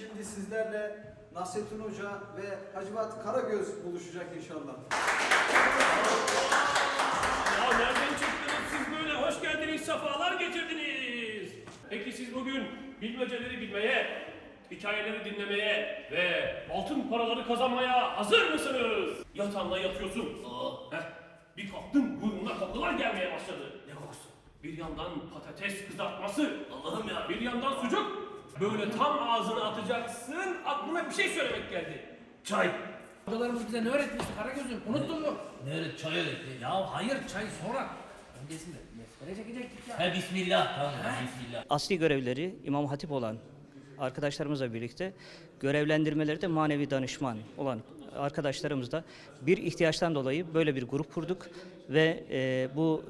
Şimdi sizlerle Nasrettin Hoca ve Hacivat Karagöz buluşacak inşallah. Ya nereden çıktınız siz böyle? Hoş geldiniz, sefalar getirdiniz. Peki siz bugün bilmeceleri bilmeye, hikayeleri dinlemeye ve altın paraları kazanmaya hazır mısınız? Yatağında yatıyorsun. Aa, heh, bir kalktın burnuna kokular gelmeye başladı. Ne kokusu? Bir yandan patates kızartması. Allah'ım ya. Bir yandan sucuk. Böyle tam ağzına atacaksın, aklına bir şey söylemek geldi. Çay. Hocalarımız bize ne öğretmişti Karagöz'üm? Unuttun mu? Ne öyle çay öğretti? Ya hayır çay sonra. Öncesinde mesele çekecektik ya. He bismillah tamam bismillah. asli görevleri İmam Hatip olan arkadaşlarımızla birlikte görevlendirmeleri de manevi danışman olan arkadaşlarımızla bir ihtiyaçtan dolayı böyle bir grup kurduk ve e, bu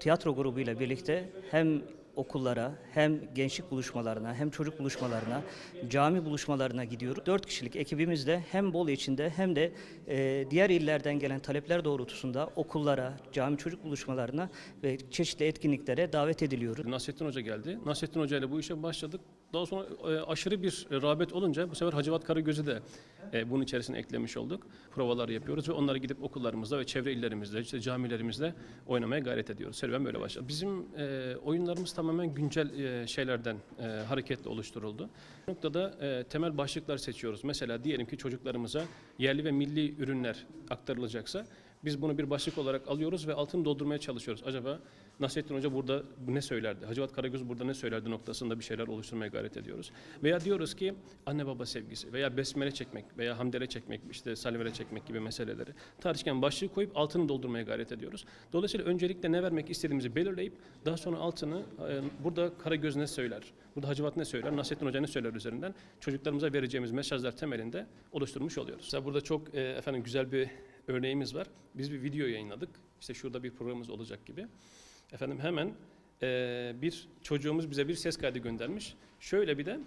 tiyatro grubuyla birlikte hem okullara hem gençlik buluşmalarına hem çocuk buluşmalarına cami buluşmalarına gidiyoruz. Dört kişilik ekibimizle hem Bolu içinde hem de e, diğer illerden gelen talepler doğrultusunda okullara, cami çocuk buluşmalarına ve çeşitli etkinliklere davet ediliyoruz. Nasrettin Hoca geldi. Nasrettin Hoca ile bu işe başladık. Daha sonra e, aşırı bir rağbet olunca bu sefer Hacivat Karagöz'ü de e, bunun içerisine eklemiş olduk. Provalar yapıyoruz ve onları gidip okullarımızda ve çevre illerimizde, işte camilerimizde oynamaya gayret ediyoruz. Serüven böyle başladı. Bizim e, oyunlarımız tamamen güncel e, şeylerden e, hareketle oluşturuldu. Bu noktada e, temel başlıklar seçiyoruz. Mesela diyelim ki çocuklarımıza yerli ve milli ürünler aktarılacaksa biz bunu bir başlık olarak alıyoruz ve altını doldurmaya çalışıyoruz. Acaba Nasrettin Hoca burada ne söylerdi? Hacivat Karagöz burada ne söylerdi noktasında bir şeyler oluşturmaya gayret ediyoruz. Veya diyoruz ki anne baba sevgisi veya besmele çekmek veya hamdele çekmek, işte salvere çekmek gibi meseleleri tartışken başlığı koyup altını doldurmaya gayret ediyoruz. Dolayısıyla öncelikle ne vermek istediğimizi belirleyip daha sonra altını e, burada Karagöz ne söyler, burada Hacivat ne söyler, Nasrettin Hoca ne söyler üzerinden çocuklarımıza vereceğimiz mesajlar temelinde oluşturmuş oluyoruz. Mesela burada çok e, efendim güzel bir örneğimiz var. Biz bir video yayınladık. İşte şurada bir programımız olacak gibi. Efendim hemen eee, bir çocuğumuz bize bir ses kaydı göndermiş. Şöyle bir de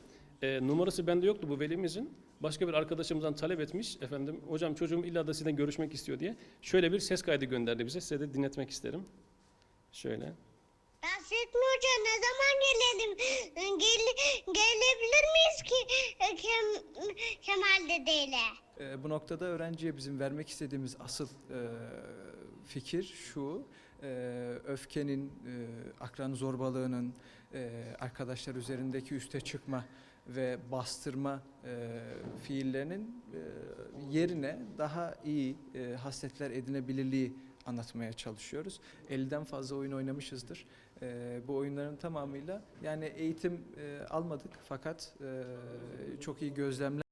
eee, numarası bende yoktu bu velimizin. Başka bir arkadaşımızdan talep etmiş. Efendim hocam çocuğum illa da sizinle görüşmek istiyor diye. Şöyle bir ses kaydı gönderdi bize. Size de dinletmek isterim. Şöyle. Nasrettin Hoca ne zaman gelelim? Gel, gelebilir miyiz ki e, Kem, Dedeyle? Ee, bu noktada öğrenciye bizim vermek istediğimiz asıl e, fikir şu. e, öfkenin, e, akran zorbalığının, e, arkadaşlar üzerindeki üste çıkma ve bastırma e, fiillerinin e, yerine daha iyi e, hasletler edinebilirliği anlatmaya çalışıyoruz. 50'den fazla oyun oynamışızdır. E, bu oyunların tamamıyla yani eğitim e, almadık fakat e, çok iyi gözlemler